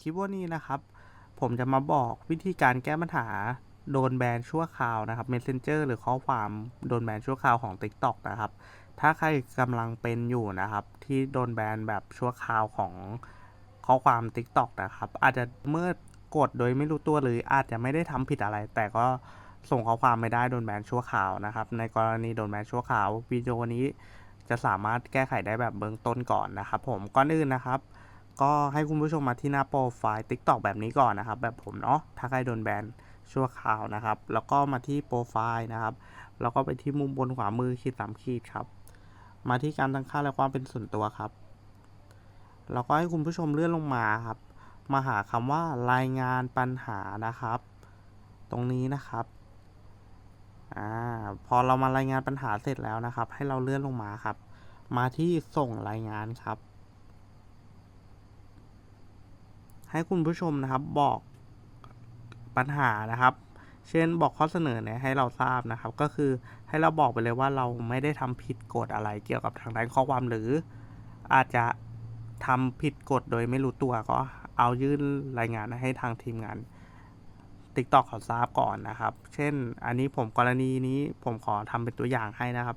คลิปวันนี้นะครับ ผมจะมาบอกวิธีการแก้ปัญหาโดนแบนชั่วคราวนะครับ Messenger หรือข้อความโดนแบนชั่วคราวของ TikTok นะครับ ถ้าใครกำลังเป็นอยู่นะครับ ที่โดนแบนแบบชั่วคราวของข้อความ TikTok นะครับ อาจจะเมื่อกดโดยไม่รู้ตัวหรืออาจจะไม่ได้ทำผิดอะไร แต่ก็ส่งข้อความไม่ได้โดนแบนชั่วคราวนะครับ ในกรณีโดนแบนชั่วคราววิดีโอนี้จะสามารถแก้ไขได้แบบเบื้องต้นก่อนนะครับ ผมก่อนอื่นนะครับ ก็ให้คุณผู้ชมมาที่หน้าโปรไฟล์ TikTok แบบนี้ก่อนนะครับ แบบผมเนาะถ้าใครโดนแบนชั่วคราวนะครับ แล้วก็มาที่โปรไฟล์นะครับ แล้วก็ไปที่มุมบนขวามือขีดสามขีดครับ มาที่การตั้งค่าและความเป็นส่วนตัวครับ แล้วก็ให้คุณผู้ชมเลื่อนลงมาครับ มาหาคำว่ารายงานปัญหานะครับ ตรงนี้นะครับอ่าพอเรามารายงานปัญหาเสร็จแล้วนะครับ ให้เราเลื่อนลงมาครับ มาที่ส่งรายงานครับ ให้คุณผู้ชมนะครับบอกปัญหานะครับ เช่นบอกข้อเสนอเนี่ยให้เราทราบนะครับ ก็คือให้เราบอกไปเลยว่าเราไม่ได้ทำผิดกฎอะไรเกี่ยวกับทางด้านข้อความหรือ อาจจะทำผิดกฎโดยไม่รู้ตัวก็เอายื่นรายงานให้ทางทีมงาน TikTok เขาทราบก่อนนะครับ เช่น อันนี้ผมกรณีนี้ผมขอทำเป็นตัวอย่างให้นะครับ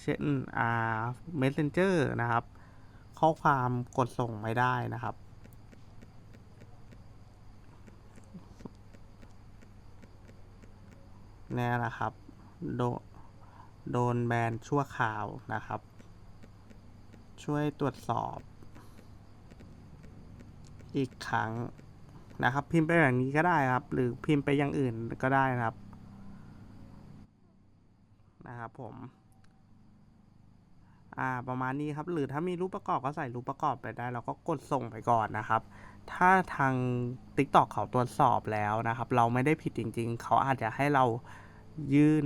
เช่นอ่า Messenger นะครับ ข้อความกดส่งไม่ได้นะครับ เนี่ยนะครับ โดโดนแบนชั่วคราวนะครับ ช่วยตรวจสอบ อีกครั้งนะครับ พิมพ์ไปแบบนี้ก็ได้ครับ หรือพิมพ์ไปอย่างอื่นก็ได้นะครับ นะครับผม อ่าประมาณนี้ครับ หรือถ้ามีรูปประกอบก็ใส่รูปประกอบไปได้แล้วก็กดส่งไปก่อนนะครับ ถ้าทาง TikTok เขาตรวจสอบแล้วนะครับ เราไม่ได้ผิดจริง ๆ เขาอาจจะให้เรายื่น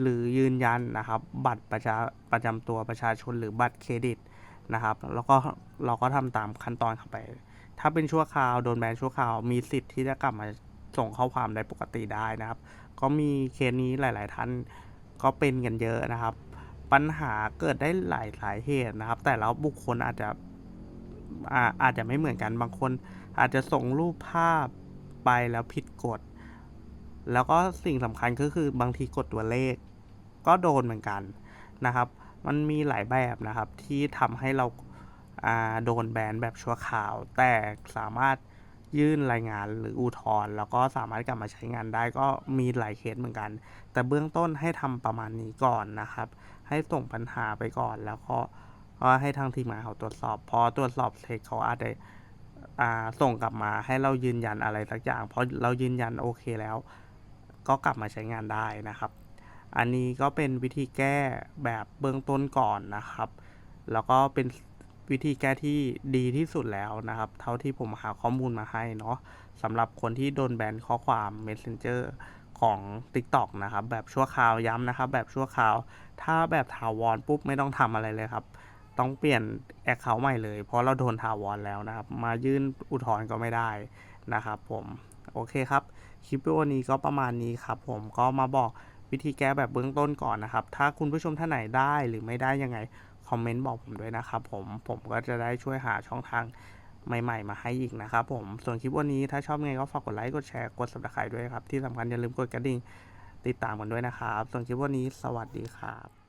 หรือยืนยันนะครับ บัตรประชาประจำตัวประชาชนหรือบัตรเครดิตนะครับ แล้วก็เราก็ทำตามขั้นตอนเข้าไป ถ้าเป็นชั่วคราวโดนแบนชั่วคราวมีสิทธิ์ที่จะกลับมาส่งข้อความได้ปกติได้นะครับ ก็มีเคสนี้หลาย ๆ ท่านก็เป็นกันเยอะนะครับ ปัญหาเกิดได้หลายสาเหตุนะครับ แต่แล้วบุคคลอาจจะอาอาจจะไม่เหมือนกันบางคน อาจจะส่งรูปภาพไปแล้วผิดกฎ แล้วก็สิ่งสำคัญก็คือบางทีกดตัวเลข ก็โดนเหมือนกันนะครับ มันมีหลายแบบนะครับที่ทำให้เราาโดนแบนแบบชั่วคราว แต่สามารถ ยื่นรายงานหรืออุทธรณ์แล้วก็สามารถกลับมาใช้งานได้ก็มีหลายเคสเหมือนกัน แต่เบื้องต้นให้ทำประมาณนี้ก่อนนะครับ ให้ส่งปัญหาไปก่อนแล้วก็ให้ทางทีมงานเขาตรวจสอบ พอตรวจสอบเสร็จเขาอาจจะส่งกลับมาให้เรายืนยันอะไรสักอย่างพอเรายืนยันโอเคแล้ว ก็กลับมาใช้งานได้นะครับ อันนี้ก็เป็นวิธีแก้แบบเบื้องต้นก่อนนะครับ แล้วก็เป็น วิธีแก้ที่ดีที่สุดแล้วนะครับ เท่าที่ผมหาข้อมูลมาให้เนาะสำหรับคนที่โดนแบนข้อความ Messenger ของ TikTok นะครับ แบบชั่วคราวย้ำนะครับ แบบชั่วคราว ถ้าแบบถาวรปุ๊บไม่ต้องทำอะไรเลยครับ ต้องเปลี่ยนแอคเคาท์ใหม่เลย เพราะเราโดนถาวรแล้วนะครับ มายื่นอุทธรณ์ก็ไม่ได้นะครับผมโอเคครับ คลิปวิดีโอนี้ก็ประมาณนี้ครับ ผมก็มาบอกวิธีแก้แบบเบื้องต้นก่อนนะครับ ถ้าคุณผู้ชมท่านไหนได้หรือไม่ได้ยังไง คอมเมนต์บอกผมด้วยนะครับผมผมก็จะได้ช่วยหาช่องทางใหม่ๆ มาให้อีกนะครับผมส่วนคลิปวันนี้ถ้าชอบไงก็ฝากกดไลค์กดแชร์กดสับสไครด้วยครับที่สำคัญอย่าลืมกดกระดิ่งติดตามกันด้วยนะครับ ส่วนคลิปวันนี้สวัสดีครับ